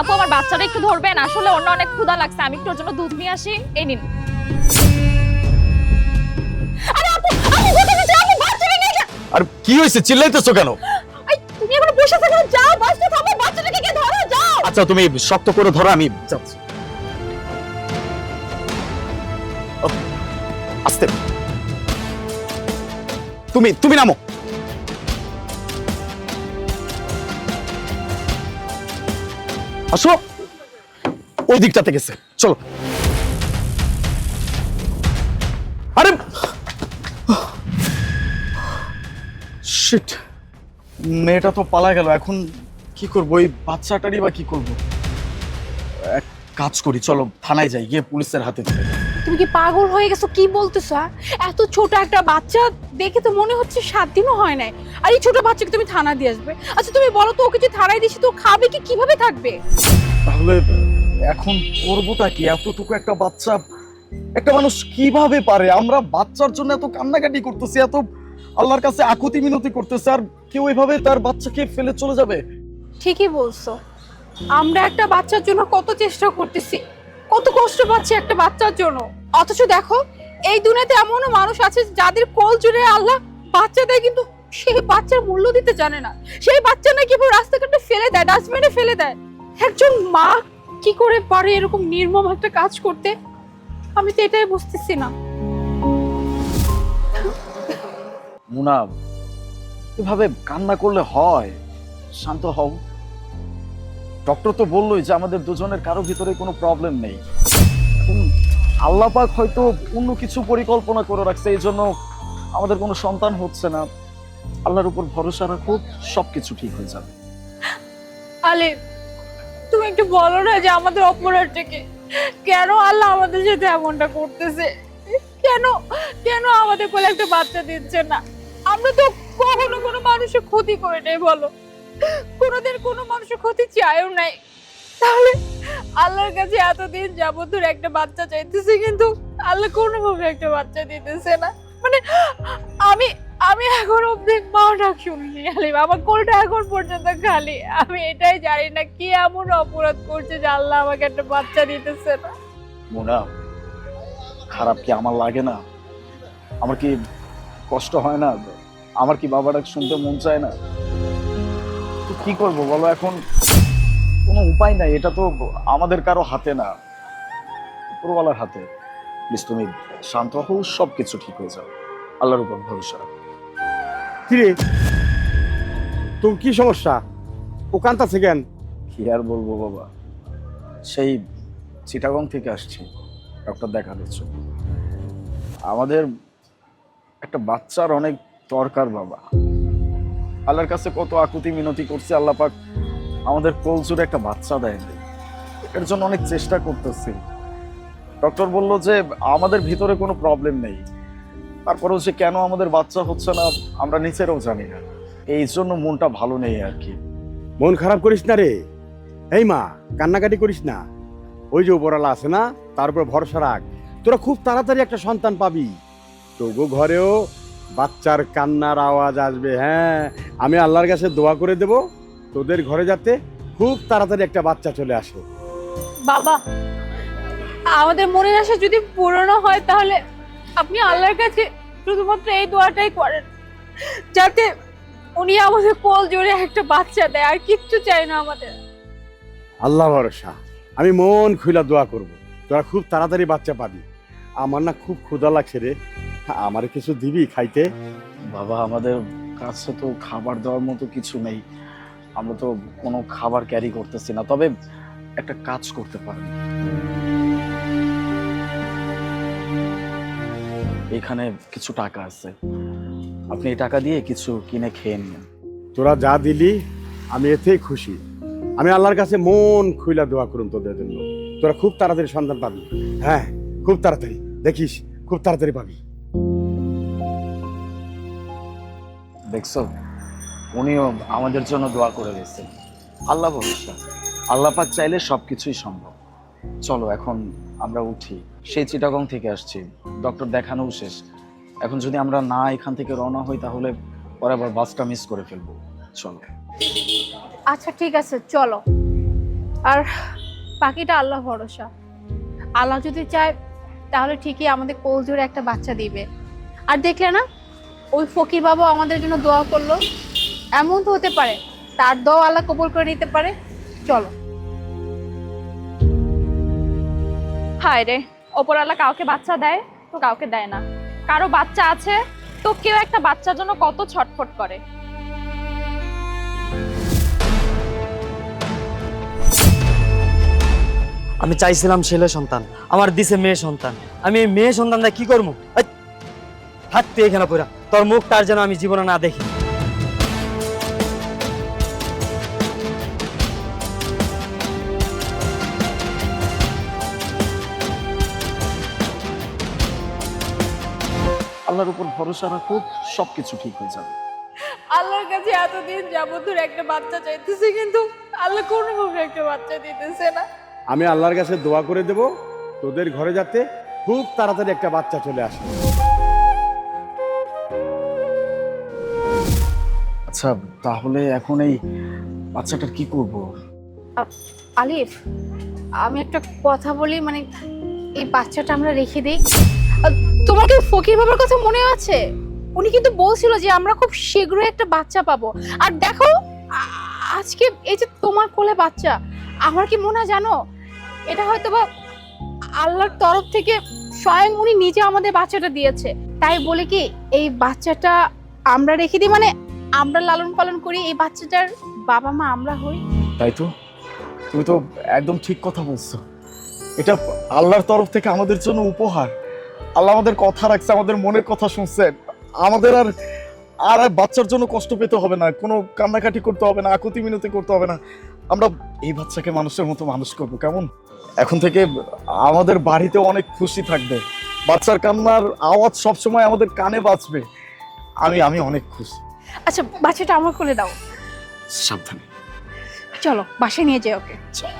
আপু আমার বাচ্চাটা একটু ধরবেন? আসলে অন্য অনেক ক্ষুধা লাগছে। আমি একটু ওর জন্য দুধ নিয়ে আসি। এই নিন। আরে আপু আপু কোথায় গেছে? আপু বাচ্চাটা নিয়ে যা আর কি হয়েছে? চিল্লাইতেছো কেন? এই, তুমি এখন বসে থাকো যাও বাসটা থামো। বাচ্চাটাকে গিয়ে ধরো যাও। আচ্ছা তুমি শক্ত করে ধরো আমি যাচ্ছি। ও, আস্তে। তুমি তুমি নামো। আসো। ওই দিকটাতে গেছে। চলো। আরে! মেয়েটা তো পালা গেল, এখন কি করব? ওই বাচ্চাটারই বা কি করব? এক কাজ করি, চলো থানায় যাই, গিয়ে পুলিশের হাতে তুলে। তুমি কি পাগল হয়ে গেছো? কি বলতেছো হ্যাঁ? এত ছোট একটা বাচ্চা দেখে তো মনে হচ্ছে সাত দিনও হয় নাই। আর এই ছোট বাচ্চাকে তুমি থানা দিয়ে আসবে। আচ্ছা তুমি বলো তো ওকে যে থানায় দিছি তো ও খাবে কি কীভাবে থাকবে? তাহলে এখন করবোটা কি? এতটুকু একটা বাচ্চা একটা মানুষ কীভাবে পারে? আমরা বাচ্চার জন্য এত কান্নাকাটি করতেছি এত আল্লাহর কাছে আকুতি মিনতি করতেছে আর কেউ এভাবে তার বাচ্চাকে ফেলে চলে যাবে? ঠিকই বলছো। আমরা একটা বাচ্চার জন্য কত চেষ্টা করতেছি কত কষ্ট পাচ্ছি একটা বাচ্চার জন্য। অথচ দেখো, এই দুনিয়াতে এমনও মানুষ আছে যাদের কোল জুড়ে আল্লাহ বাচ্চা দেয় কিন্তু সেই বাচ্চার মূল্য দিতে জানে না। সেই বাচ্চা নাকি রাস্তাঘাটে ফেলে দেয় ডাস্টবিনে ফেলে দেয়। একজন মা কি করে পারে এরকম নির্মম একটা কাজ করতে? আমি তো এটাই বুঝতেছি না। মুনা এভাবে কান্না করলে হয়? শান্ত হও। ডক্টর তো বললোই যে আমাদের দুজনের কারও ভিতরে কোনো প্রবলেম নেই। আল্লাহ পাক হয়তো অন্য কিছু পরিকল্পনা করে রাখছে, এই জন্য আমাদের কোনো সন্তান হচ্ছে না। আল্লাহর উপর ভরসা রাখো, সবকিছু ঠিক হয়ে যাবে। আলে, তুমি একটু বলো না যে আমাদের অপরাধটাকে কেন আল্লাহ আমাদের সাথে এমনটা করতেছে? কেন কেন আমাদের কোলে একটা বাচ্চা দিচ্ছে না? আমরা তো কখনো কোনো মানুষের ক্ষতি করে নেই, বলো। কোনোদিন কোনো মানুষের ক্ষতি চাইও নাই। তাহলে আল্লাহর কাছে এতদিন যাবত একটা বাচ্চা চাইতেছে, কিন্তু আল্লাহ কোনোভাবে একটা বাচ্চা দিতেছে না। মানে আমি আমি এখন অব্দি মা ডাক শুনিনি আলিম আমার কোলটা এখন পর্যন্ত খালি। আমি এটাই জানি না কি এমন অপরাধ করছে যে আল্লাহ আমাকে একটা বাচ্চা দিতেছে না। মুনা, খারাপ কি আমার লাগে না? আমার কি কষ্ট হয় না? আমার কি বাবাটা শুনতে মন চায় না? কি করব বলো এখন? কোনো উপায় নাই এটা তো আমাদের কারও হাতে না উপরওয়ালার হাতে। প্লিজ তুমি শান্ত হও সব কিছু ঠিক হয়ে যাবে। আল্লাহর উপর ভরসা রাখো। কিরে? তোর কি সমস্যা? ও কান্তাছে কেন? কি আর বলব বাবা? সেই চিটাগং থেকে আসছি ডক্টর দেখানোর জন্য। আমাদের একটা বাচ্চার অনেক দরকার বাবা। আল্লাহর কাছে কত আকুতি মিনতি করছে আল্লাহ পাক আমাদের কোলচুরে একটা বাচ্চা দেয়। এর জন্য অনেক চেষ্টা করতেছি। ডক্টর বলল যে, আমাদের ভিতরে কোনো প্রবলেম নেই। তারপরেও যে কেন আমাদের বাচ্চা হচ্ছে না, আমরা নিচেরও জানি না। এই জন্য মনটা ভালো নেই আর কি। মন খারাপ করিস না রে। এই মা, কান্নাকাটি করিস না। ওই যে উপরালা আছে না, তার উপর ভরসা রাখ। তোরা খুব তাড়াতাড়ি একটা সন্তান পাবি। তবু ঘরেও বাচ্চার কান্নার আওয়াজ আসবে হ্যাঁ। আমি আল্লাহর কাছে দোয়া করে দেব। তোদের ঘরে যাতে খুব তাড়াতাড়ি একটা বাচ্চা চলে আসে। বাবা আমাদের মনের আশা যদি পূরণ হয় তাহলে আপনি আল্লাহর কাছে শুধুমাত্র এই দোয়াটাই করেন যাতে উনি আমাদের কোল জোরে একটা বাচ্চা দেয় আর কিচ্ছু চাই না আমাদের। আল্লাহ ভরসা আমি মন খুলা দোয়া করব। তোরা খুব তাড়াতাড়ি বাচ্চা পাবি। আমার না খুব ক্ষুধা লাগছে রে। আমার কিছু দিবি খাইতে? বাবা আমাদের কাছে তো খাবার দেওয়ার মতো কিছু নেই। আমরা তো কোনো খাবার ক্যারি করতেছি না তবে একটা কাজ করতে পারেন। এখানে কিছু টাকা আছে। আপনি এই টাকা দিয়ে কিছু কিনে খেয়ে নিন। তোরা যা দিলি আমি এতেই খুশি। আমি আল্লাহর কাছে মন খুইলা দোয়া করুন তোদের জন্য। তোরা খুব তাড়াতাড়ি সন্তান পাবি। হ্যাঁ খুব তাড়াতাড়ি। দেখিস খুব তাড়াতাড়ি পাবি। দেখছ? উনিও আমাদের জন্য দোয়া করে গেছেন আল্লাহ ভরসা। আল্লাহ পাক চাইলে সবকিছুই সম্ভব। চলো, এখন আমরা উঠি। সেই চিটাগং থেকে আসছি। ডক্টর দেখানোও শেষ। এখন যদি আমরা না এখান থেকে রওনা হই, তাহলে পরে আবার বাসটা মিস করে ফেলব। চলো। আচ্ছা ঠিক আছে, চলো। আর বাকিটা আল্লাহ ভরসা। আল্লাহ যদি চায়, তাহলে ঠিকই আমাদের কোল জোরে একটা বাচ্চা দিবে। আর দেখলে না, ওই ফকির বাবা আমাদের জন্য দোয়া করল। এমন তো হতে পারে তার দোয়া আল্লাহ কবুল করে নিতে পারে। চলো। হায় রে ওপরওয়ালা কাউকে বাচ্চা দেয় তো কাউকে দেয় না। কারও বাচ্চা আছে তো কেউ একটা বাচ্চার জন্য কত ছটফট করে। আমি চাইছিলাম ছেলে সন্তান আমার দিছে মেয়ে সন্তান। আমি এই মেয়ে সন্তানটা কি করব? এই, থাকতে এখানে পড়া তোর মুখ তার যেন আমি জীবনে না দেখি। আল্লাহর উপর ভরসা রাখো সব কিছু ঠিক হয়ে যাবে। আল্লাহর কাছে এতদিন যাবত ধরে একটা বাচ্চা চাইতেছে কিন্তু আল্লাহ কোনোভাবে একটা বাচ্চা দিতেছে না। আমি আল্লাহর কাছে দোয়া করে দেব তোদের ঘরে যাতে খুব তাড়াতাড়ি একটা বাচ্চা চলে আসে। আচ্ছা তাহলে এখন এই বাচ্চাটার কি করব? আলিফ আমি একটা কথা বলি মানে এই বাচ্চাটা আমরা রেখে দিই। তোমার কি ফকির বাবার কথা মনে আছে? উনি কিন্তু বলছিল যে আমরা খুব শীঘ্রই একটা বাচ্চা পাবো। আর দেখো আজকে এই যে তোমার কোলে বাচ্চা, আমার কি মনে হয় জানো? এটা হয়তো বা আল্লাহর তরফ থেকে স্বয়ং উনি নিজে আমাদের বাচ্চাটা দিয়েছে। তাই বলে কি, এই বাচ্চাটা আমরা রেখে দিই মানে আমরা লালন পালন করি, এই বাচ্চাটার বাবা মা আমরা হই। তাই তো? তুমি তো একদম ঠিক কথা বলছো। এটা আল্লাহর তরফ থেকে আমাদের জন্য উপহার। আল্লাহ আমাদের কথা রাখছে আমাদের মনের কথা শুনছেন। আমাদের আর আর আর বাচ্চার জন্য কষ্ট পেতে হবে না কোনো কান্নাকাটি করতে হবে না আকুতি মিনতি করতে হবে না। আমরা এই বাচ্চাকে মানুষের মতো মানুষ করব কেমন? এখন থেকে আমাদের বাড়িতে অনেক খুশি থাকবে। বাচ্চার কান্নার আওয়াজ সবসময় আমাদের কানে বাঁচবে আমি আমি অনেক খুশি। আচ্ছা বাচ্চাটা আমার কোলে দাও। সাবধানে। চলো বাসায় নিয়ে যাই ওকে। চল।